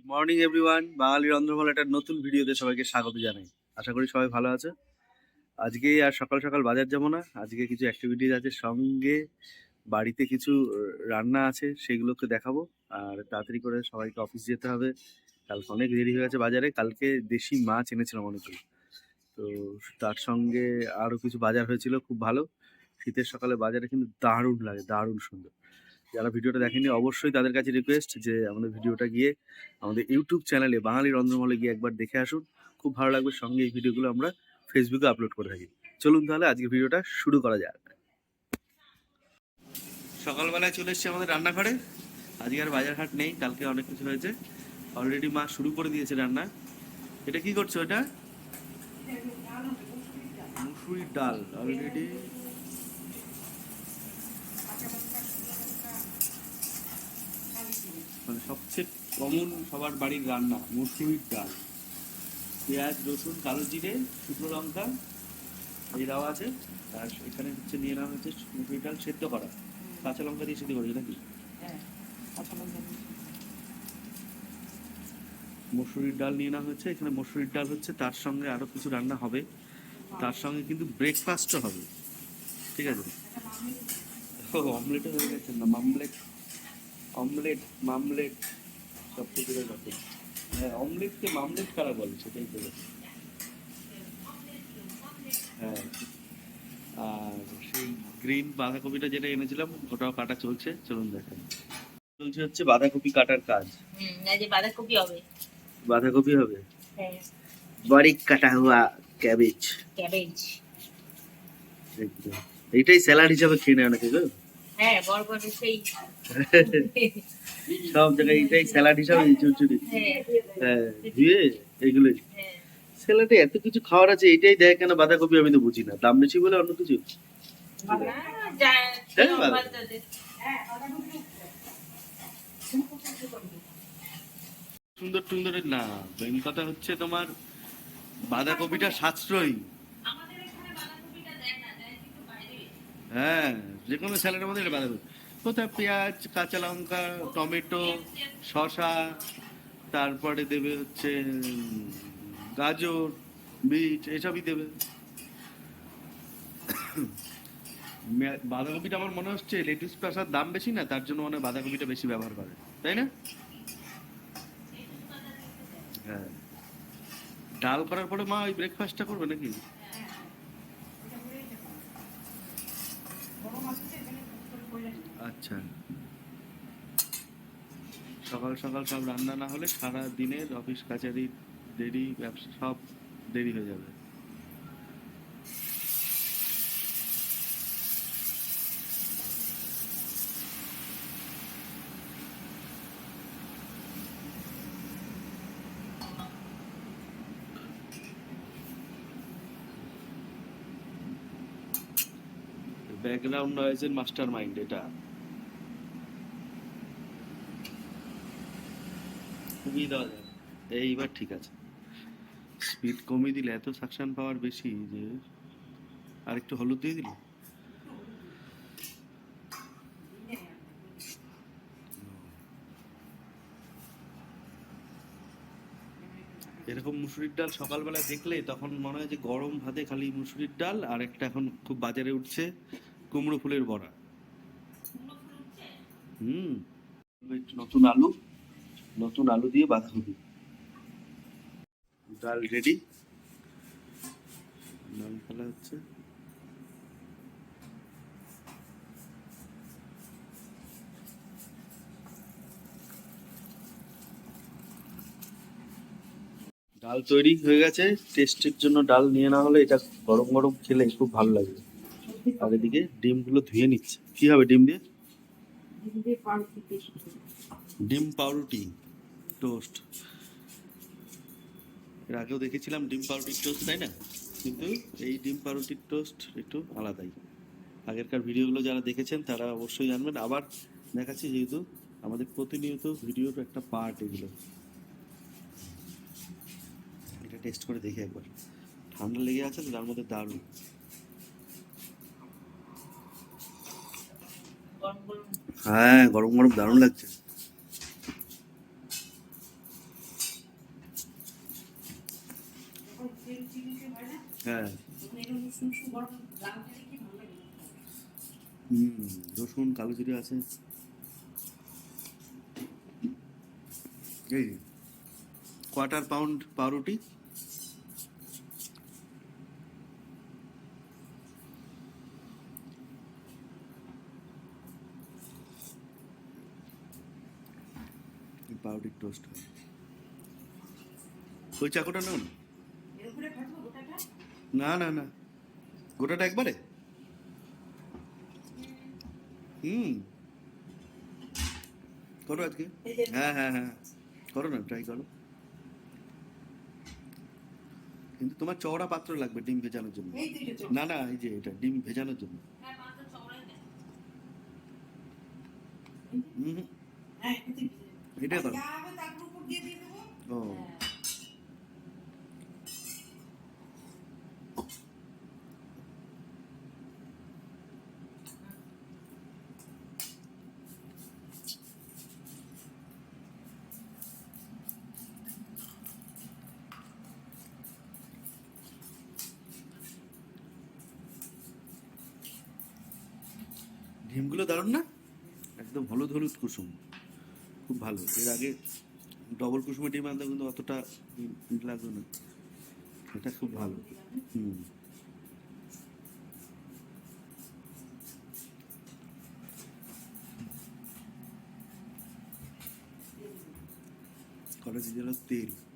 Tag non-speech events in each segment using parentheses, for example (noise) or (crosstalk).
Good morning everyone বাঙালি রন্ধনমল একটা নতুন ভিডিওতে সবাইকে স্বাগত জানাই। আশা করি সবাই ভালো আছে। আজকে আর সকাল সকাল বাজার যাব না। আজকে কিছু অ্যাক্টিভিটিজ আছে, সঙ্গে বাড়িতে কিছু রান্না আছে, সেগুলোকে দেখাবো। আর তাড়াতাড়ি করে সবাইকে অফিস যেতে হবে। কালকে অনেক দেরি হয়ে গেছে বাজারে। কালকে দেশি মাছ এনেছিলাম অনেকগুলো তো তার সঙ্গে আরও কিছু বাজার হয়েছিল, খুব ভালো। শীতের সকালে বাজারে কিন্তু দারুণ লাগে, দারুণ সুন্দর। যারা ভিডিওটা দেখেনি অবশ্যই তাদের কাছে রিকোয়েস্ট যে আমাদের ভিডিওটা গিয়ে আমাদের ইউটিউব চ্যানেলে বাঙালি রন্ধনমলে গিয়ে একবার দেখে আসুন। খুব ভালো লাগবে সঙ্গে এই ভিডিওগুলো আমরা ফেসবুকে আপলোড করে থাকি। চলুন তাহলে আজকে ভিডিওটা শুরু করা যাক। সকালবেলায় চলে এসেছি আমাদের রান্নাঘরে। আজকে আর বাজার হাট নেই, কালকে অনেক কিছু হয়েছে। অলরেডি মা শুরু করে দিয়েছে রান্না। এটা কি করছ এটা? মুসুরির ডাল। অলরেডি মানে সবচেয়ে কমন সবার বাড়ির রান্না মুসুরির ডাল। পেঁয়াজ রসুন কালো জিরে শুকনো লঙ্কা এই দেওয়া আছে। আর এখানে হচ্ছে নিয়ে নেওয়া হচ্ছে মুসুরির ডাল সেদ্ধ করা। কাঁচা লঙ্কা দিয়ে সেদ্ধ করেছে নাকি? মসুরির ডাল নিয়ে নেওয়া হয়েছে এখানে মসুরির ডাল হচ্ছে তার সঙ্গে আরও কিছু রান্না হবে। তার সঙ্গে কিন্তু ব্রেকফাস্টও হবে। ঠিক আছে? ও অমলেটও হয়ে গেছে। না মামলেট অমলেট মামলেট সব কিছু হয়ে গেছে। হ্যাঁ অমলেটকে মামলেট কারা বলে সেটাই তো হ্যাঁ। আর সেই গ্রিন বাঁধাকপিটা যেটা এনেছিলাম ওটাও কাটা চলছে চলুন দেখেন চলছে হচ্ছে বাঁধাকপি কাটার কাজ। বাঁধাকপি হবে। বাঁধাকপি হবে? হ্যাঁ। বারিক কাটা হুয়া ক্যাবেজ। ক্যাবেজ। এইটাই স্যালাড হিসাবে খেয়ে নেয় অনেকে গো। হ্যাঁ বড় বড় সেই। (laughs) সব জায়গায় এইটাই স্যালাড হিসাবে চুচুরি হ্যাঁ। হ্যাঁ হ্যাঁ। স্যালাডে এত কিছু খাওয়ার আছে এইটাই দেয় কেন বাঁধাকপি আমি তো বুঝি না। দাম বেশি বলে অন্য কিছু। সুন্দর সুন্দরের না মেন কথা হচ্ছে তোমার বাঁধাকপিটা সাশ্রয়ী আমাদের এখানে বাঁধাকপিটা দেয় না, দেয় কিন্তু বাইরে। হ্যাঁ যে কোনো স্যালাডের মধ্যে এটা বাঁধাকপি কোথায় পেঁয়াজ, কাঁচা লঙ্কা, টমেটো, শসা, তারপরে দেবে হচ্ছে গাজর বিট এসবই দেবে। বাঁধাকপিটা আমার মনে হচ্ছে লেটুস পেঁচার দাম বেশি না, তার জন্য মনে হয় বাঁধাকপিটা বেশি ব্যবহার করে। তাই না? হ্যাঁ। ডাল করার পরে মা ওই ব্রেকফাস্টটা করবে নাকি? আচ্ছা। সকাল সকাল সব রান্না না হলে সারা দিনের অফিস কাচারি দেরি, ব্যবসা সব দেরি হয়ে যাবে। ব্যাকগ্রাউন্ড নয়েজের মাস্টার মাইন্ড এটা। কমিয়ে দেওয়া যায় এইবার ঠিক আছে। স্পিড কমিয়ে দিলে এত সাকশন পাওয়ার বেশি যে আর একটু হলুদ দিয়ে দিলে? এরকম মুসুরির ডাল সকালবেলা দেখলে তখন মনে হয় যে গরম ভাতে খালি মুসুরির ডাল আর একটা এখন খুব বাজারে উঠছে কুমড়ো ফুলের বড়া। হুম। একটু নতুন আলু। নতুন আলু দিয়ে বাঁধাকপি। ডাল রেডি ডাল ফেলা হচ্ছে। ডাল তৈরি হয়ে গেছে। টেস্টের জন্য ডাল নিয়ে না হলে এটা গরম গরম খেলে খুব ভালো লাগবে আর এদিকে ডিমগুলো ধুয়ে নিচ্ছে। কি হবে ডিম দিয়ে? ডিম পাউরুটি। টোস্ট এর আগেও দেখেছিলাম ডিম পাউরুটির টোস্ট তাই না? কিন্তু এই ডিম পাউরুটির টোস্ট একটু আলাদাই। আগেরকার ভিডিওগুলো যারা দেখেছেন, তারা অবশ্যই জানবেন। আবার দেখাচ্ছি যেহেতু আমাদের প্রতিনিয়ত ভিডিওর একটা পার্ট এগুলো। এটা টেস্ট করে দেখি একবার। ঠান্ডা লেগে আছে তো, তার মধ্যে দারুণ। হ্যাঁ গরম গরম দারুণ লাগছে। লাগে হুম, রসুন কালো জিরে আছে। এই কোয়ার্টার পাউন্ড পাউরুটি। পাউরুটির টোস্ট হয় ওই চাকুটা ভাজবো গোটাটা না না না। গোটাটা একবারে? হুম। করো আজকে। হ্যাঁ হ্যাঁ হ্যাঁ। করো না ট্রাই করো। কিন্তু তোমার চওড়া পাত্র লাগবে ডিম ভেজানোর জন্য। না না এই যে এটা ডিম ভেজানোর জন্য। হ্যাঁ হুম হ্যাঁ এটা করো যা হবে তার উপর দিয়ে দিয়ে দেবো ও হ্যাঁ ডিমগুলো দারুণ না? একদম হলুদ হলুদ কুসুম। খুব ভালো। এর আগে ডবল কুসুমের ডিম আনতে কিন্তু অতটা ই লাগল না। এটা খুব ভালো। হুম। কলেজ তেল।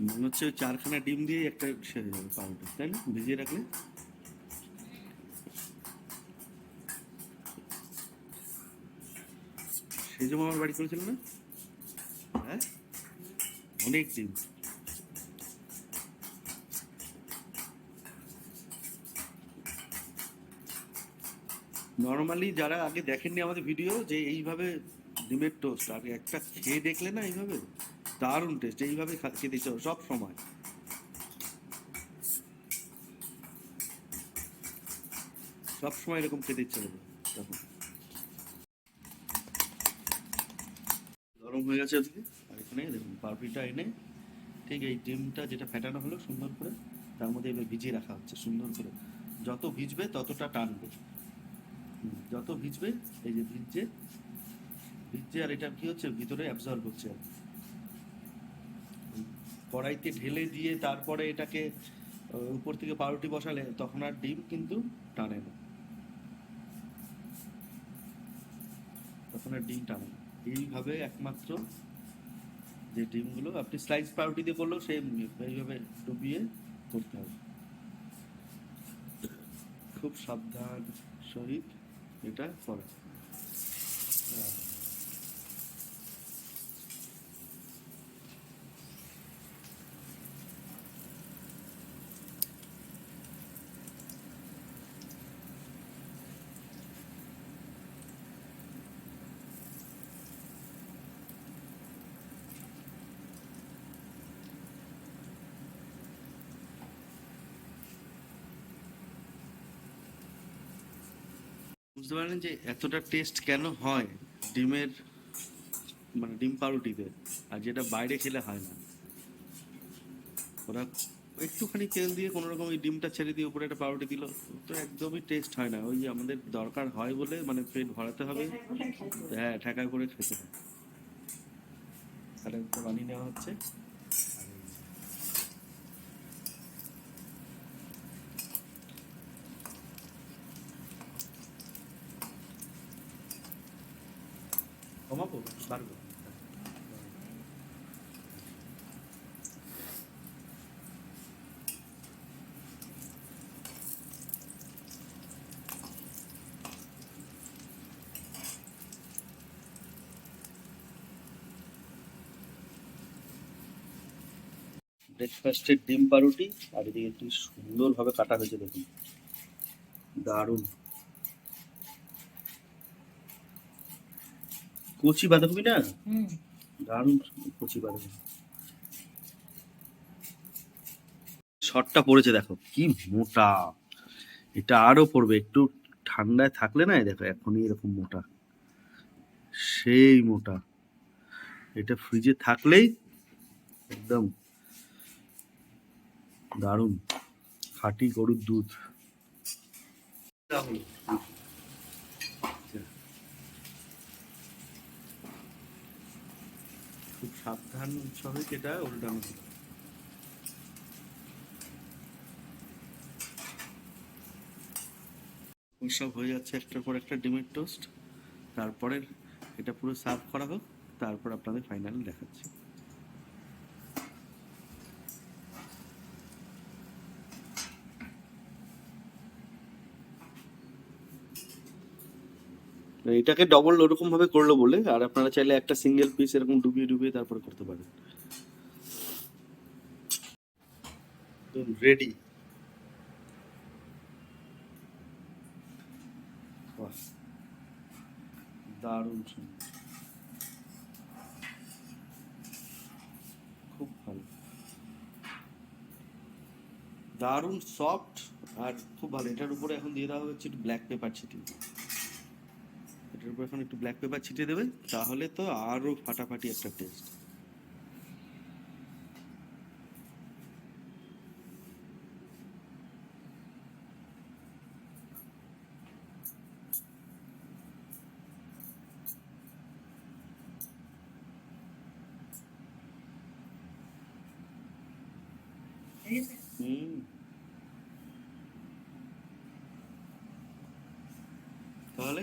মনে হচ্ছে চারখানা ডিম দিয়ে একটা সেরে যাবে পাউরুটি তাই না? ভিজিয়ে রাখলে? সেই জন্য আমার বাড়ি করেছিল না? হ্যাঁ? অনেক ডিম। নর্মালি যারা আগে দেখেননি আমাদের ভিডিও যে এইভাবে ডিমের টোস্ট, আগে একটা খেয়ে দেখলে না এইভাবে? দারুণ টেস্ট এইভাবে খেতে ইচ্ছে সব সময়। সব সময় এরকম খেতে ইচ্ছে হবে তখন। গরম হয়ে গেছে ওদিকে আর এখানে দেখুন পারফিটা এনে, ঠিক এই ডিমটা যেটা ফেটানো হলো সুন্দর করে, তার মধ্যে এবার ভিজিয়ে রাখা হচ্ছে, সুন্দর করে। যত ভিজবে ততটা টানবে। যত ভিজবে, এই যে ভিজছে ভিজছে আর এটা কি হচ্ছে, ভিতরে অ্যাবজর্ব হচ্ছে আর। কড়াইতে ঢেলে দিয়ে তারপরে এটাকে উপর থেকে পাউরুটি বসালে তখন আর ডিম কিন্তু টানে না। তখন আর ডিম টানে না। এইভাবে একমাত্র যে ডিমগুলো আপনি স্লাইস পাউরুটি দিয়ে করলেও সেম এইভাবে ডুবিয়ে করতে হবে। খুব সাবধান, সহিত এটা করা হ্যাঁ। বুঝতে পারলেন যে এতটা টেস্ট কেন হয় ডিমের মানে ডিম পাউরুটিতে? আর যেটা বাইরে খেলে হয় না। ওরা একটুখানি তেল দিয়ে কোনো রকম ওই ডিমটা ছেড়ে দিয়ে উপরে একটা পাউরুটি দিল, তো একদমই টেস্ট হয় না। ওই আমাদের দরকার হয় বলে মানে পেট ভরাতে হবে। হ্যাঁ ঠেকায় করে খেতে আর একটা বানিয়ে নেওয়া হচ্ছে। ব্রেকফাস্টের ডিম পাউরুটি আর এদিকে একটু সুন্দরভাবে কাটা হয়েছে দেখুন। দারুণ। কচি বাঁধাকপি না? হুম। দারুণ কচি বাঁধাকপি। শটটা পড়েছে দেখো কি মোটা। এটা আরও পড়বে একটু ঠান্ডায় থাকলে না দেখো এখনই এরকম মোটা। সেই মোটা। এটা ফ্রিজে থাকলেই একদম দারুণ। খাঁটি গরুর দুধ খুব সাবধান সহিত এটা উল্টানো সব হয়ে যাচ্ছে একটার পর একটা ডিমের টোস্ট। তারপরে এটা পুরো সার্ভ করা হোক, তারপর আপনাদের ফাইনাল দেখাচ্ছি। এটাকে ডবল ওরকম ভাবে করল বলে, আর আপনারা চাইলে একটা সিঙ্গেল পিস এরকম ডুবিয়ে ডুবিয়ে তারপরে করতে পারেন। রেডি দারুণ খুব ভালো। দারুণ সফট আর খুব ভালো। এটার উপরে এখন দিয়ে দেওয়া হচ্ছে ব্ল্যাক পেপার ছিটিয়ে এটার উপর এখন একটু ব্ল্যাক পেপার ছিটিয়ে দেবে তাহলে তো আরও ফাটাফাটি একটা টেস্ট হুম তাহলে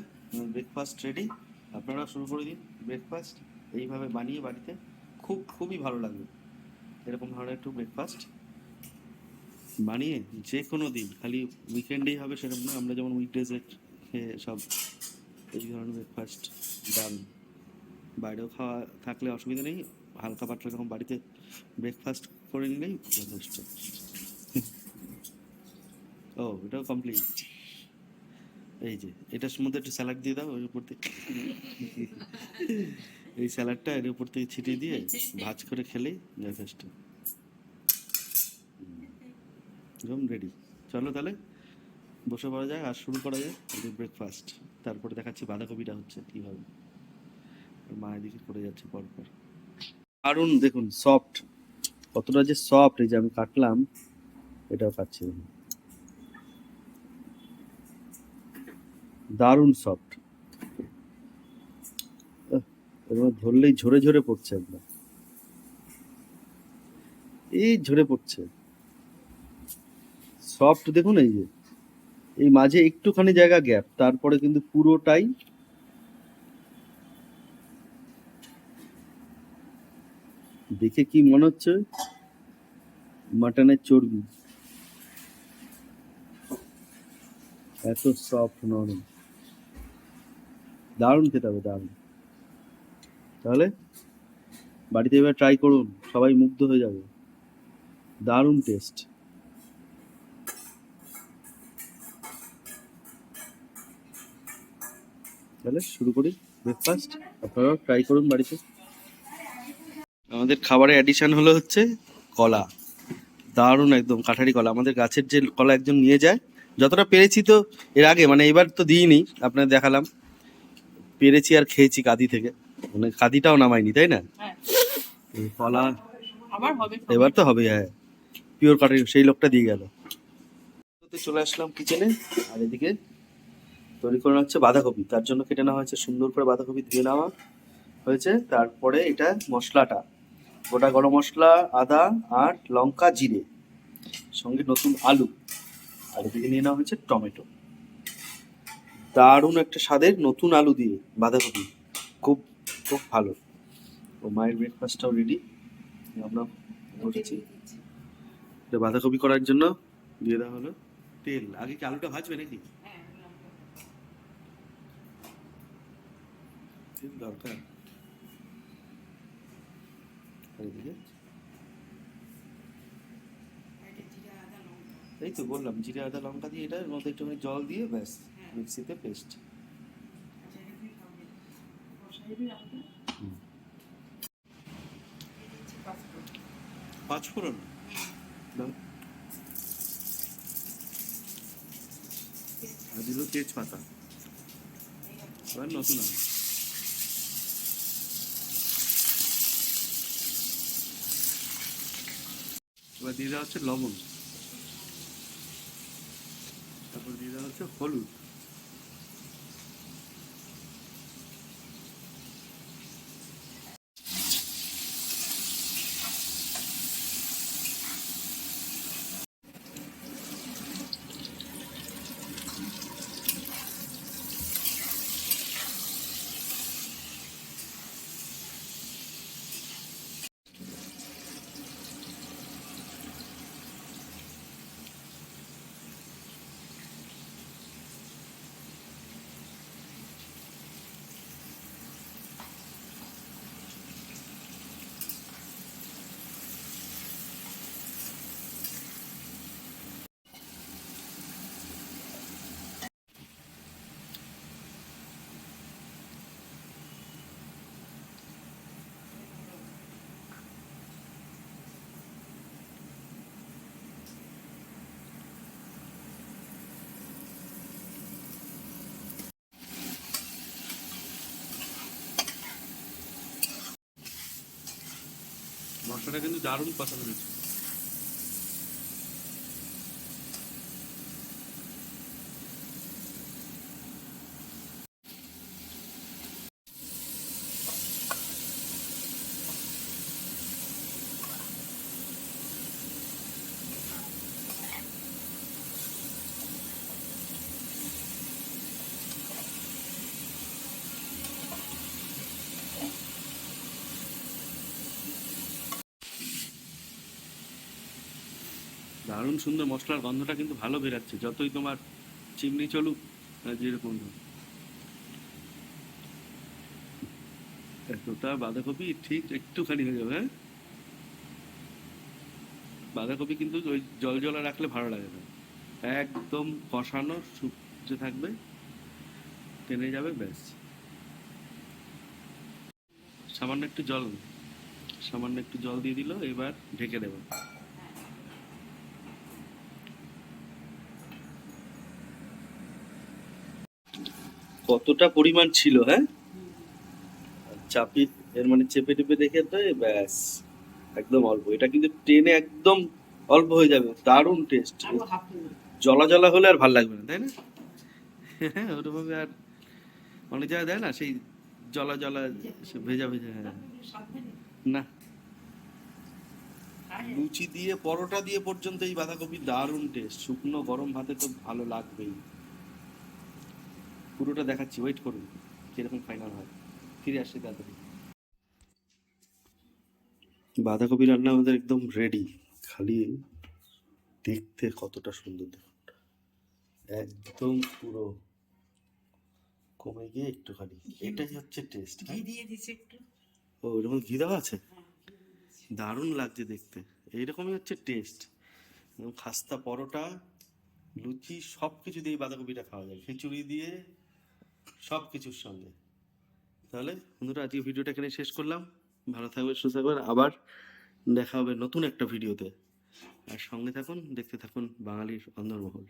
ব্রেকফাস্ট রেডি আপনারা শুরু করে দিন ব্রেকফাস্ট এইভাবে বানিয়ে বাড়িতে খুব, খুবই ভালো লাগবে। এরকম ধরনের একটু ব্রেকফাস্ট বানিয়ে যে কোনো দিন, খালি উইকেন্ডেই হবে সেরকম না আমরা যেমন উইকডেজে খেয়ে সব এই ধরনের ব্রেকফাস্ট ডাল। বাইরেও খাওয়া থাকলে অসুবিধা নেই। হালকা পাতলা এরকম বাড়িতে ব্রেকফাস্ট করে নিলেই যথেষ্ট। ও, এটাও কমপ্লিট এই যে, এটার মধ্যে একটু স্যালাড দিয়ে দাও ওর উপর থেকে। এই স্যালাডটা এর উপর থেকে ছিটিয়ে দিয়ে ভাজ করে খেলেই যথেষ্ট একদম রেডি চলো তাহলে, বসে পড়া যায় আর শুরু করা যায় ব্রেকফাস্ট তারপরে দেখাচ্ছি বাঁধাকপিটা হচ্ছে কীভাবে। মা এদিকে করে যাচ্ছে পরপর। দারুণ, দেখুন সফট কতটা যে সফট এই যে আমি কাটলাম, এটাও কাটছি দেখুন। দারুণ সফট এবার ধরলেই ঝরে ঝরে পড়ছে একদম। এই ঝরে পড়ছে। সফট দেখুন এই যে, এই মাঝে একটুখানি জায়গা গ্যাপ তারপরে কিন্তু পুরোটাই দেখে কি মনে হচ্ছে? মাটনের চর্বি। এত সফট নরম। দারুণ খেতে হবে, দারুণ। তাহলে বাড়িতে এবার ট্রাই করুন, সবাই মুগ্ধ হয়ে যাবে। দারুণ টেস্ট তাহলে শুরু করি ব্রেকফাস্ট আপনারাও ট্রাই করুন বাড়িতে। আমাদের খাবারের অ্যাডিশন হলো হচ্ছে কলা। দারুণ একদম, কাঠারি কলা। আমাদের গাছের যে কলা একজন নিয়ে যায়, যতটা পেরেছি তো এর আগে মানে এবার তো দিইনি, আপনাদের দেখালাম। পেরেছি আর খেয়েছি কাদি থেকে। মানে কাদিটাও নামাইনি তাই না? হ্যাঁ। কলা এবার তো হবে হ্যাঁ। পিওর কাটারি সেই লোকটা দিয়ে গেল। চলে আসলাম কিচেনে আর এদিকে তৈরি করে হচ্ছে বাঁধাকপি। তার জন্য কেটে নেওয়া হয়েছে সুন্দর করে বাঁধাকপি ধুয়ে নেওয়া হয়েছে। তারপরে এটা মশলাটা। গোটা গরম মশলা আদা আর লঙ্কা জিরে। সঙ্গে নতুন আলু। আর এদিকে নিয়ে নেওয়া হয়েছে টমেটো। দারুণ একটা স্বাদের নতুন আলু দিয়ে বাঁধাকপি। খুব খুব ভালো। ও মায়ের ব্রেকফাস্টটাও রেডি আমরা এটা বাঁধাকপি করার জন্য দিয়ে দেওয়া হলো তেল। আগে কি আলুটা ভাজবে নাকি? তেল দরকার। এই তো বললাম জিরে আদা লঙ্কা দিয়ে এটা মধ্যে একটুখানি জল দিয়ে ব্যাস। মিক্সিতে পেস্ট পাঁচ ফোড়ন। আর দিল তেজপাতা। এবার নতুন আম। এবার দিয়ে দেওয়া হচ্ছে লবণ। তারপর দিয়ে দেওয়া হচ্ছে হলুদ। মশলাটা কিন্তু দারুণ কথা বলেছে দারুণ সুন্দর মশলার গন্ধটা কিন্তু ভালো বেরাচ্ছে, যতই তোমার চিমনি চলুক যেরকম। এতটা বাঁধাকপি ঠিক একটুখানি হয়ে যাবে হ্যাঁ? বাঁধাকপি কিন্তু ওই জল জলা রাখলে ভালো লাগে না। একদম কষানো শুকতে থাকবে, টেনে যাবে, ব্যাস। সামান্য একটু জল, সামান্য একটু জল দিয়ে দিল, এবার ঢেকে দেবো। কতটা পরিমাণ ছিল হ্যাঁ? চাপি এর মানে চেপে টেপে দেখে তো ব্যাস একদম অল্প। এটা কিন্তু টেনে একদম অল্প হয়ে যাবে দারুণ টেস্ট জলা জলা হলে আর ভালো লাগবে না তাই না? হ্যাঁ ওরকমভাবে আর অনেক জায়গায় দেয় না সেই জলা জলা ভেজা ভেজা হ্যাঁ। না। লুচি দিয়ে পরোটা দিয়ে পর্যন্ত এই বাঁধাকপি দারুণ টেস্ট শুকনো গরম ভাতে তো ভালো লাগবেই। পুরোটা দেখাচ্ছি ওয়েট করুন কীরকম ফাইনাল হয়। ফিরে আসছি তাড়াতাড়ি। বাঁধাকপি রান্না আমাদের একদম রেডি খালি দেখতে কতটা সুন্দর দেখুন। একদম পুরো কমে গিয়ে একটুখানি এটাই হচ্ছে টেস্ট ঘি দিয়ে দিছি একটু। ও এরকম ঘি দেওয়া আছে? হ্যাঁ। দারুণ লাগছে দেখতে এইরকমই হচ্ছে টেস্ট খাস্তা পরোটা লুচি সব কিছু দিয়ে বাঁধাকপিটা খাওয়া যায়। খিচুড়ি দিয়ে সব কিছুর সঙ্গে। তাহলে বন্ধুরা, আজকে ভিডিওটা এখানে শেষ করলাম। ভালো থাকবেন, সুস্থ থাকবেন। আবার দেখা হবে নতুন একটা ভিডিওতে। আর সঙ্গে থাকুন, দেখতে থাকুন বাঙালির অন্দরমহল।